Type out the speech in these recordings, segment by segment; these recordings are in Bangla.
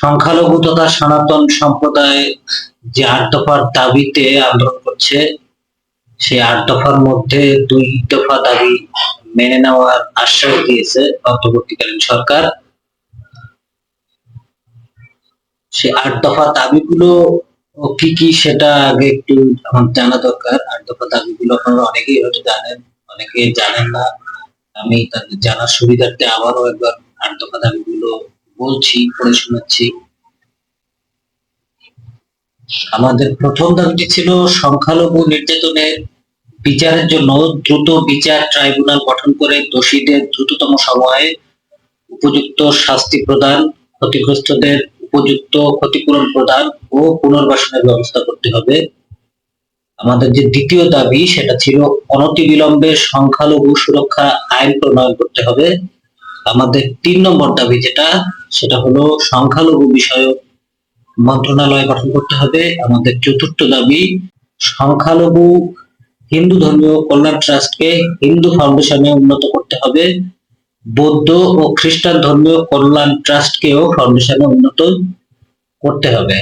সংখ্যালঘু তথা সনাতন সম্প্রদায় যে আট দফার দাবিতে আন্দোলন করছে, সেই আট দফার মধ্যে দুই দফা দাবি মেনে নেওয়ার আশ্বাস দিয়েছে অন্তর্বর্তীকালীন সরকার। সেই আট দফা দাবিগুলো কি কি সেটা আগে একটু আমার জানা দরকার। আট দফা দাবিগুলো আপনারা অনেকেই হয়তো জানেন, অনেকে জানেন না। আমি তাদের জানার সুবিধার্থে আবারও একবার আট দফা দাবিগুলো বলছি, পড়ে শোনাচ্ছি। আমাদের প্রথম দাবিটি ছিল সংখ্যালঘু নির্যাতনের বিচারের জন্য দ্রুত বিচার ট্রাইব্যুনাল গঠন করে দোষীদের দ্রুততম সময়ে উপযুক্ত শাস্তি প্রদান, ক্ষতিগ্রস্তদের উপযুক্ত ক্ষতিপূরণ প্রদান ও পুনর্বাসনের ব্যবস্থা করতে হবে। আমাদের যে দ্বিতীয় দাবি, সেটা ছিল অনতিবিলম্বে সংখ্যালঘু সুরক্ষা আইন প্রণয়ন করতে হবে। আমাদের তিন নম্বর দাবি যেটা সেটা হলো সংখ্যালঘু বিষয়ক মন্ত্রণালয় গঠন করতে হবে। আমাদের চতুর্থ দাবি, সংখ্যালঘু হিন্দু ধর্মীয় কল্যাণ ট্রাস্টকে হিন্দু ফাউন্ডেশনে উন্নত করতে হবে। বৌদ্ধ ও খ্রিস্টান ধর্মীয় কল্যাণ ট্রাস্টকেও ফাউন্ডেশনে উন্নত করতে হবে।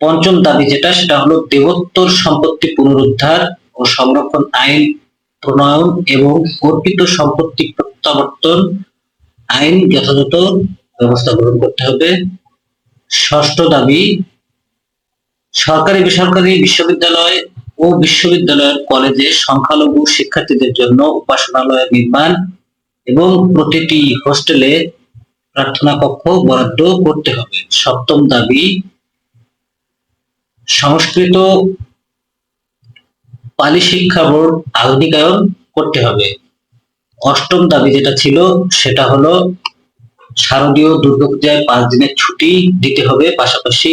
পঞ্চম দাবি যেটা, সেটা হলো দেবোত্তর সম্পত্তি পুনরুদ্ধার ও সংরক্ষণ আইন প্রণয়ন এবং অর্পিত সম্পত্তি প্রত্যাবর্তন। আইন যথাযথ ব্যবস্থা গ্রহণ করতে হবে। ষষ্ঠ দাবি, সরকারি বেসরকারি বিশ্ববিদ্যালয় ও বিশ্ববিদ্যালয়ের কলেজে সংখ্যালঘু শিক্ষার্থীদের জন্য উপাসনালয় নির্মাণ এবং প্রতিটি হোস্টেলে প্রার্থনা কক্ষ বরাদ্দ করতে হবে। সপ্তম দাবি, সংস্কৃত পালি শিক্ষা বোর্ড আধুনিকায়ন করতে হবে। অষ্টম দাবি যেটা ছিল, সেটা হলো শারদীয় দুর্গাপূজায় পাঁচ দিনের ছুটি দিতে হবে। পাশাপাশি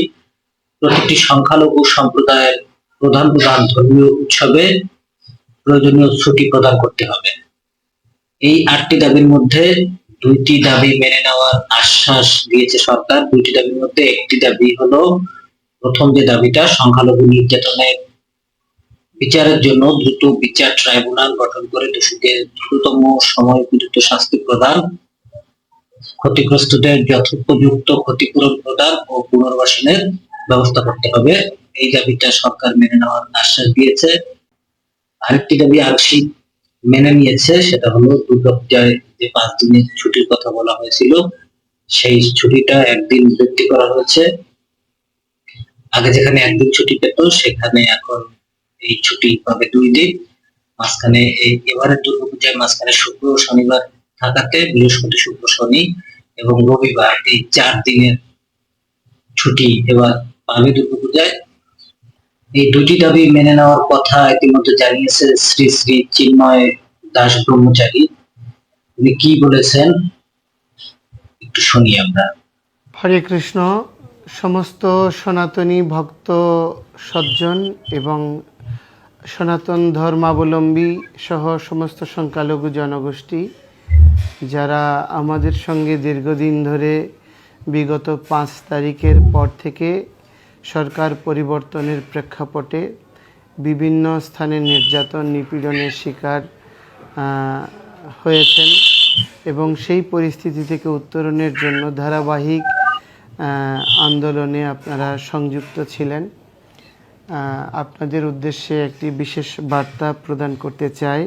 প্রতিটি সংখ্যালঘু সম্প্রদায়ের প্রধান প্রধান ধর্মীয় উৎসবে প্রয়োজনীয় ছুটি প্রদান করতে হবে। এই আটটি দাবির মধ্যে দুইটি দাবি মেনে নেওয়ার আশ্বাস দিয়েছে সরকার। দুইটি দাবির মধ্যে একটি দাবি হলো, প্রথম যে দাবিটা, সংখ্যালঘু নির্যাতনের বিচারের জন্য দ্রুত বিচার ট্রাইব্যুনাল গঠন করে দোষীদের দ্রুততম সময় উপযুক্ত শাস্তি প্রদান, ক্ষতিগ্রস্তদের যথোপযুক্ত ক্ষতিপূরণ প্রদান ও পুনর্বাসনের ব্যবস্থা করতে হবে। এই দাবিটা সরকার মেনে নেওয়ার আশ্বাস দিয়েছে। আরেকটি দাবি আংশিক মেনে নিয়েছে, সেটা হলো দুর্গাপূজায় যে পাঁচ দিনের ছুটির কথা বলা হয়েছিল, সেই ছুটিটা একদিন বৃদ্ধি করা হয়েছে। আগে যেখানে একদিন ছুটি পেত, সেখানে এখন এই ছুটি পাবে দুই দিন। মাঝখানে এই এবারে দুর্গাপূজায় মাঝখানে শুক্র, শনিবার থাকাতে বৃহস্পতি, শুক্র, শনি এবং রবিবার এই চার দিনের ছুটি এবার পাবে দুর্গাপূজায়। এই দুটি দাবি মেনে নেওয়ার কথা ইতিমধ্যে জানিয়েছে শ্রী শ্রী চিন্ময় দাস ব্রহ্মচারী। উনি কি বলেছেন? একটু শুনি আমরা। হরে কৃষ্ণ, সমস্ত সনাতনী ভক্ত সজ্জন এবং সনাতন ধর্মাবলম্বী সহ সমস্ত সংখ্যালঘু জনগোষ্ঠী, যারা আমাদের সঙ্গে দীর্ঘদিন ধরে বিগত পাঁচ তারিখের পর থেকে সরকার পরিবর্তনের প্রেক্ষাপটে বিভিন্ন স্থানে নির্যাতন, নিপীড়নের শিকার হয়েছেন এবং সেই পরিস্থিতি থেকে উত্তরণের জন্য ধারাবাহিক আন্দোলনে আপনারা সংযুক্ত ছিলেন। আপনাদের উদ্দেশ্যে একটি বিশেষ বার্তা প্রদান করতে চাই।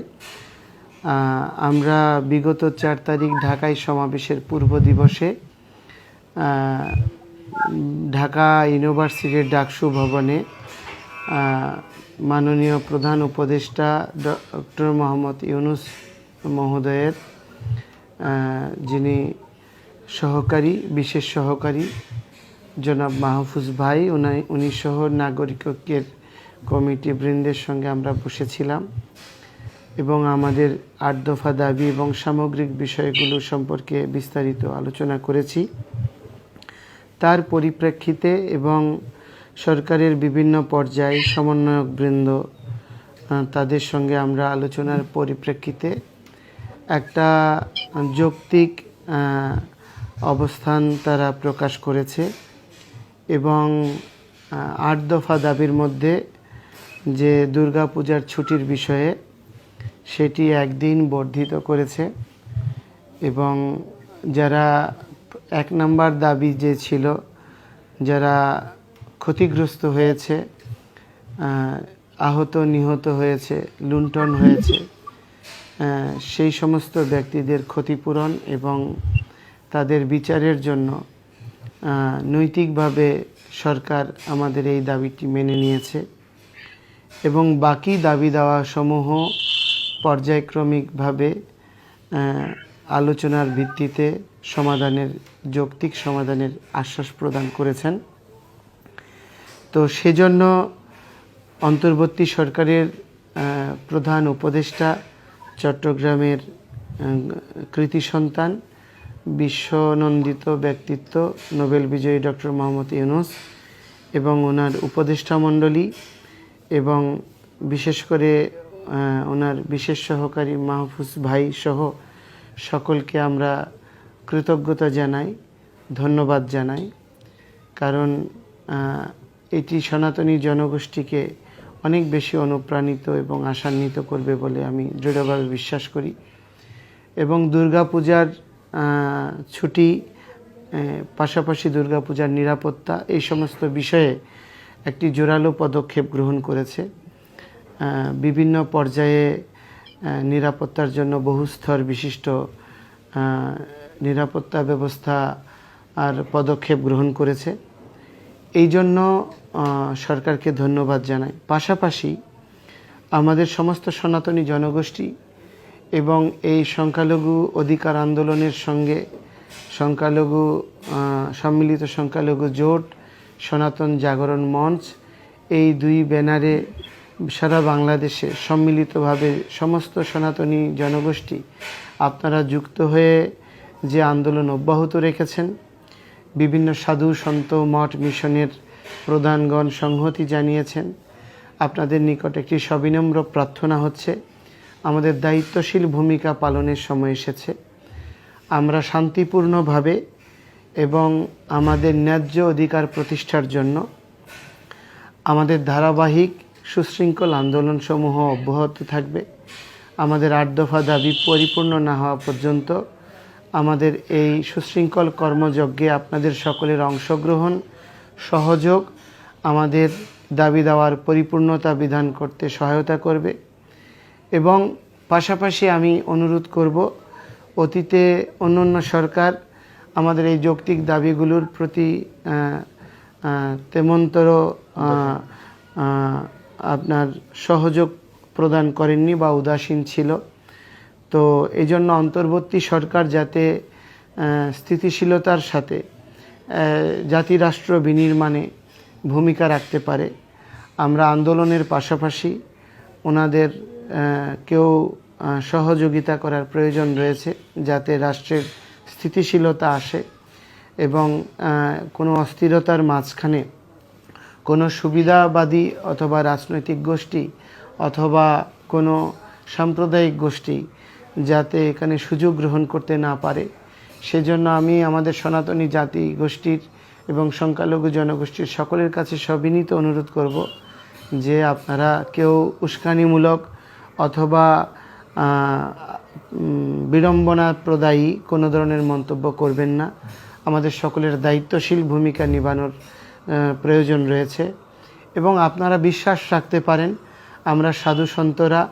আমরা বিগত চার তারিখ ঢাকায় সমাবেশের পূর্ব দিবসে ঢাকা ইউনিভার্সিটির ডাকসু ভবনে মাননীয় প্রধান উপদেষ্টা ডক্টর মোহাম্মদ ইউনুস মহোদয়ের যিনি সহকারী, বিশেষ সহকারী জনাব মাহফুজ ভাই উনি উনি সহ নাগরিক ঐক্যের কমিটি বৃন্দের সঙ্গে আমরা বসেছিলাম এবং আমাদের আট দফা দাবি এবং সামগ্রিক বিষয়গুলো সম্পর্কে বিস্তারিত আলোচনা করেছি। তার পরিপ্রেক্ষিতে এবং সরকারের বিভিন্ন পর্যায়ে সমন্বয়কবৃন্দ আহ, তাদের সঙ্গে আমরা আলোচনার পরিপ্রেক্ষিতে একটা যৌক্তিক অবস্থান তারা প্রকাশ করেছে। এবং আট দফা দাবির মধ্যে যে দুর্গাপূজার ছুটির বিষয়ে সেটি একদিন বর্ধিত করেছে এবং যারা এক নাম্বার দাবি যে ছিল, যারা ক্ষতিগ্রস্ত হয়েছে আহত, নিহত হয়েছে, লুণ্ঠন হয়েছে সেই সমস্ত ব্যক্তিদের ক্ষতিপূরণ এবং তাদের বিচারের জন্য নৈতিকভাবে সরকার আমাদের এই দাবিটি মেনে নিয়েছে এবং বাকি দাবি দেওয়া সমূহ পর্যায়ক্রমিকভাবে আলোচনার ভিত্তিতে সমাধানের, যৌক্তিক সমাধানের আশ্বাস প্রদান করেছেন। তো সেজন্য অন্তর্বর্তী সরকারের প্রধান উপদেষ্টা চট্টগ্রামের কৃতি সন্তান বিশ্বনন্দিত ব্যক্তিত্ব, নোবেল বিজয়ী ডক্টর মোহাম্মদ ইউনুস এবং ওনার উপদেষ্টা মণ্ডলী এবং বিশেষ করে ওনার বিশেষ সহকারী মাহফুজ ভাই সহ সকলকে আমরা কৃতজ্ঞতা জানাই, ধন্যবাদ জানাই। কারণ এটি সনাতনী জনগোষ্ঠীকে অনেক বেশি অনুপ্রাণিত এবং আশান্বিত করবে বলে আমি দৃঢ়ভাবে বিশ্বাস করি। এবং দুর্গাপূজার ছুটি পাশাপাশি দুর্গাপূজার নিরাপত্তা, এই সমস্ত বিষয়ে একটি জোরালো পদক্ষেপ গ্রহণ করেছে। বিভিন্ন পর্যায়ে নিরাপত্তার জন্য বহুস্তর বিশিষ্ট নিরাপত্তা ব্যবস্থা আর পদক্ষেপ গ্রহণ করেছে। এই জন্য সরকারকে ধন্যবাদ জানাই। পাশাপাশি আমাদের সমস্ত সনাতনী জনগোষ্ঠী এবং এই সংখ্যালঘু অধিকার আন্দোলনের সঙ্গে সংখ্যালঘু সম্মিলিত সংখ্যালঘু জোট, সনাতন জাগরণ মঞ্চ, এই দুই ব্যানারে সারা বাংলাদেশে সম্মিলিতভাবে সমস্ত সনাতনী জনগোষ্ঠী আপনারা যুক্ত হয়ে যে আন্দোলন অব্যাহত রেখেছেন, বিভিন্ন সাধু সন্ত মঠ মিশনের প্রধানগণ সংহতি জানিয়েছেন। আপনাদের নিকট একটি সবিনম্র প্রার্থনা হচ্ছে। আমাদের দায়িত্বশীল ভূমিকা পালনের সময় এসেছে। আমরা শান্তিপূর্ণভাবে এবং আমাদের ন্যায্য অধিকার প্রতিষ্ঠার জন্য আমাদের ধারাবাহিক সুশৃঙ্খল আন্দোলনসমূহ অব্যাহত থাকবে। আমাদের আট দফা দাবি পরিপূর্ণ না হওয়া পর্যন্ত আমাদের এই সুশৃঙ্খল কর্মযজ্ঞে আপনাদের সকলের অংশগ্রহণ, সহযোগ আমাদের দাবি দেওয়ার পরিপূর্ণতা বিধান করতে সহায়তা করবে। এবং পাশাপাশি আমি অনুরোধ করব অতীতে অন্যান্য সরকার আমাদের এই যৌক্তিক দাবিগুলোর প্রতি তেমনতর আপনার সহযোগ প্রদান করেননি বা উদাসীন ছিল। তো এই জন্য অন্তর্বর্তী সরকার যাতে স্থিতিশীলতার সাথে আহ, জাতি রাষ্ট্র বিনির্মাণে ভূমিকা রাখতে পারে আমরা আন্দোলনের পাশাপাশি ওনাদের কেউ সহযোগিতা করার প্রয়োজন রয়েছে যাতে রাষ্ট্রের স্থিতিশীলতা আসে এবং কোনো অস্থিরতার মাঝখানে কোনো সুবিধাবাদী অথবা রাজনৈতিক গোষ্ঠী অথবা কোনো সাম্প্রদায়িক গোষ্ঠী যাতে এখানে সুযোগ গ্রহণ করতে না পারে। সেজন্য আমি আমাদের সনাতনী জাতি গোষ্ঠীর এবং সংখ্যালঘু জনগোষ্ঠীর সকলের কাছে সবিনীত অনুরোধ করব যে আপনারা কেউ উস্কানিমূলক অথবা বিড়ম্বনা প্রদায়ী কোনো ধরনের মন্তব্য করবেন না। আমাদের সকলের দায়িত্বশীল ভূমিকা নিবানোর প্রয়োজন রয়েছে। এবং আপনারা বিশ্বাস রাখতে পারেন, আমরা সাধু সন্তরা,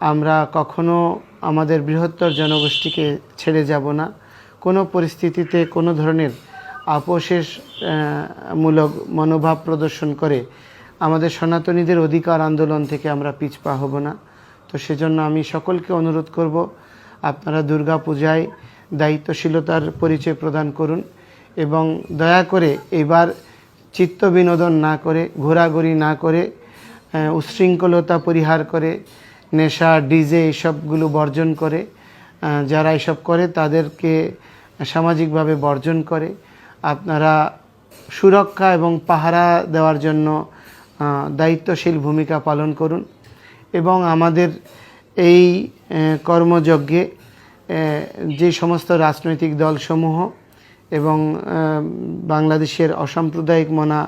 আমরা কখনো আমাদের বৃহত্তর জনগোষ্ঠীকে ছেড়ে যাব না। কোনো পরিস্থিতিতে কোনো ধরনের আপোষের মূলক মনোভাব প্রদর্শন করে আমাদের সনাতনীদের অধিকার আন্দোলন থেকে আমরা পিছপা হব না। তো সেজন্য আমি সকলকে অনুরোধ করব আপনারা দুর্গা পূজায় দায়িত্বশীলতার পরিচয় প্রদান করুন এবং দয়া করে এবার চিত্ত বিনোদন না করে ঘোরাঘুরি না করে আহ, উচ্ছৃঙ্খলতা পরিহার করে নেশা ডিজে এসবগুলো বর্জন করে যারা এসব করে তাদেরকে সামাজিকভাবে বর্জন করে আপনারা সুরক্ষা এবং পাহারা দেওয়ার জন্য দায়িত্বশীল ভূমিকা পালন করুন। এবং আমাদের এই কর্মযজ্ঞে যে সমস্ত রাজনৈতিক দলসমূহ এবং বাংলাদেশের অসাম্প্রদায়িক মনা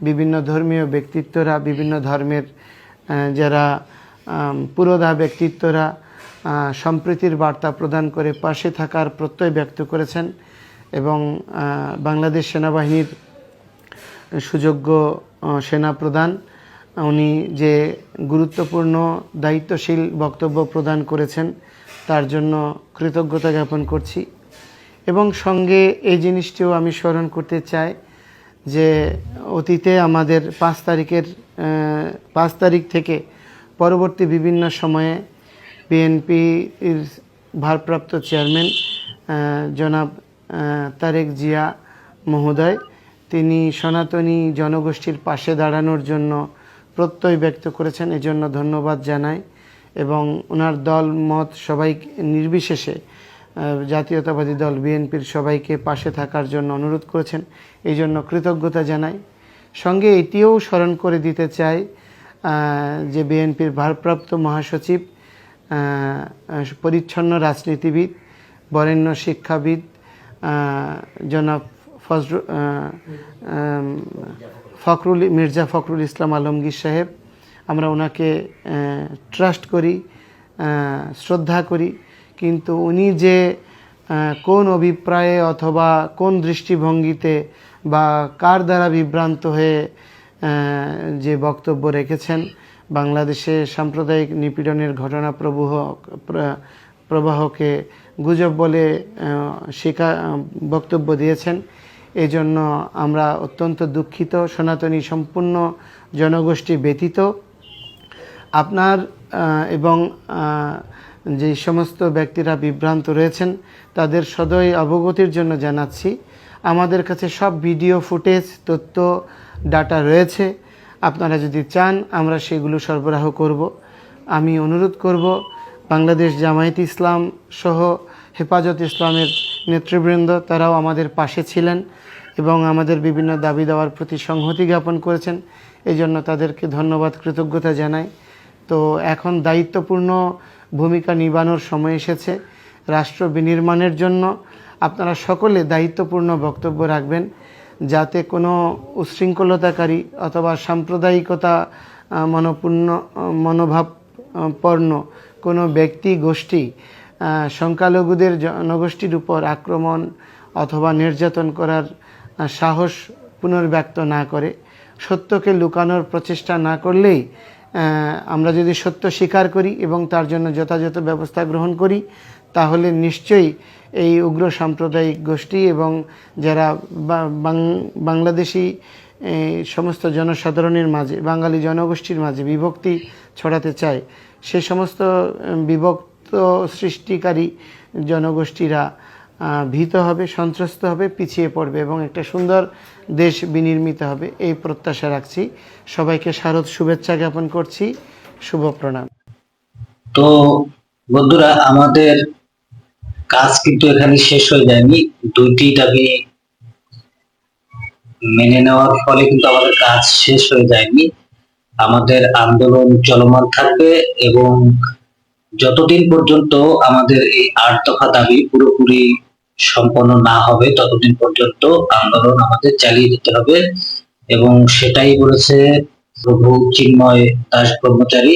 বিভিন্ন ধর্মীয় ব্যক্তিত্বরা, বিভিন্ন ধর্মের যারা পুরোধা ব্যক্তিত্বরা সম্প্রীতির বার্তা প্রদান করে পাশে থাকার প্রত্যয় ব্যক্ত করেছেন এবং বাংলাদেশ সেনাবাহিনীর সুযোগ্য সেনা সেনাপ্রধান উনি যে গুরুত্বপূর্ণ, দায়িত্বশীল বক্তব্য প্রদান করেছেন, তার জন্য কৃতজ্ঞতা জ্ঞাপন করছি। এবং সঙ্গে এই জিনিসটিও আমি স্মরণ করতে চাই যে অতীতে আমাদের পাঁচ তারিখের পাঁচ তারিখ থেকে পরবর্তী বিভিন্ন সময়ে বিএনপির ভারপ্রাপ্ত চেয়ারম্যান জনাব তারেক জিয়া মহোদয়, তিনি সনাতনী জনগোষ্ঠীর পাশে দাঁড়ানোর জন্য প্রত্যয় ব্যক্ত করেছেন এজন্য ধন্যবাদ জানাই। এবং ওনার দল মত সবাই নির্বিশেষে জাতীয়তাবাদী দল বিএনপির সবাইকে পাশে থাকার জন্য অনুরোধ করেছেন এই জন্য কৃতজ্ঞতা জানাই। সঙ্গে এটিও স্মরণ করে দিতে চাই যে বিএনপির ভারপ্রাপ্ত মহাসচিব পরিচ্ছন্ন রাজনীতিবিদ বরেণ্য শিক্ষাবিদ জনাব আম, ফখরুল, মির্জা ফখরুল ইসলাম আলমগীর সাহেব, আমরা ওনাকে ট্রাস্ট করি শ্রদ্ধা করি, কিন্তু উনি যে কোন অভিপ্রায়ে অথবা কোন দৃষ্টিভঙ্গিতে বা কার দ্বারা বিভ্রান্ত হয়ে যে বক্তব্য রেখেছেন, বাংলাদেশে সাম্প্রদায়িক নিপীড়নের ঘটনা প্রবহ প্রবাহকে গুজব বলে শিকা, বক্তব্য দিয়েছেন এই জন্য আমরা অত্যন্ত দুঃখিত, সনাতনী সম্পূর্ণ জনগোষ্ঠী ব্যতীত। আপনার এবং যে সমস্ত ব্যক্তিরা বিভ্রান্ত রয়েছেন, তাদের সদয় অবগতির জন্য জানাচ্ছি, আমাদের কাছে সব ভিডিও ফুটেজ, তথ্য, ডাটা রয়েছে। আপনারা যদি চান, আমরা সেগুলো সরবরাহ করব। আমি অনুরোধ করব, বাংলাদেশ জামায়াত ইসলাম সহ হেফাজত ইসলামের নেতৃবৃন্দ, তারাও আমাদের পাশে ছিলেন এবং আমাদের বিভিন্ন দাবি দেওয়ার প্রতি সংহতি জ্ঞাপন করেছেন। এই জন্য তাদেরকে ধন্যবাদ, কৃতজ্ঞতা জানাই। তো এখন দায়িত্বপূর্ণ ভূমিকা নিবানোর সময় এসেছে রাষ্ট্র বিনির্মাণের জন্য। আপনারা সকলে দায়িত্বপূর্ণ বক্তব্য রাখবেন যাতে কোনো উশৃঙ্খলতাকারী অথবা সাম্প্রদায়িকতা মনোপূর্ণ, মনোভাবপর্ণ কোনো ব্যক্তি, গোষ্ঠী সংখ্যালঘুদের জনগোষ্ঠীর উপর আক্রমণ অথবা নির্যাতন করার সাহস পুনর্ব্যক্ত না করে, সত্যকে লুকানোর প্রচেষ্টা না করলেই আমরা যদি সত্য স্বীকার করি এবং তার জন্য যথাযথ ব্যবস্থা গ্রহণ করি, তাহলে নিশ্চয়ই এই উগ্র সাম্প্রদায়িক গোষ্ঠী এবং যারা বাংলাদেশি সমস্ত জনসাধারণের মাঝে, বাঙালি জনগোষ্ঠীর মাঝে বিভক্তি ছড়াতে চায়, সে সমস্ত বিভক্ত সৃষ্টিকারী জনগোষ্ঠীরা ভীত হবে, সন্ত্রস্ত হবে, পিছিয়ে পড়বে এবং একটা সুন্দর দেশ বিনির্মিত হবে। এই প্রত্যাশা রাখছি। সবাইকে শারদ শুভেচ্ছা জ্ঞাপন করছি। শুভ প্রণাম। তো বন্ধুরা, আমাদের কাজ কিন্তু এখানে শেষ হয়ে যায়নি। দুইটি দাবি মেনে নেওয়ার ফলে কিন্তু আমাদের কাজ শেষ হয়ে যায়নি। আমাদের আন্দোলন চলমান থাকবে এবং যতদিন পর্যন্ত আমাদের এই আট দফা দাবি পুরোপুরি সম্পন্ন না হবে, ততদিন পর্যন্ত আন্দোলন আমাদের চালিয়ে যেতে হবে। এবং সেটাই বলেছে প্রভু চিন্ময় দাস ব্রহ্মচারী।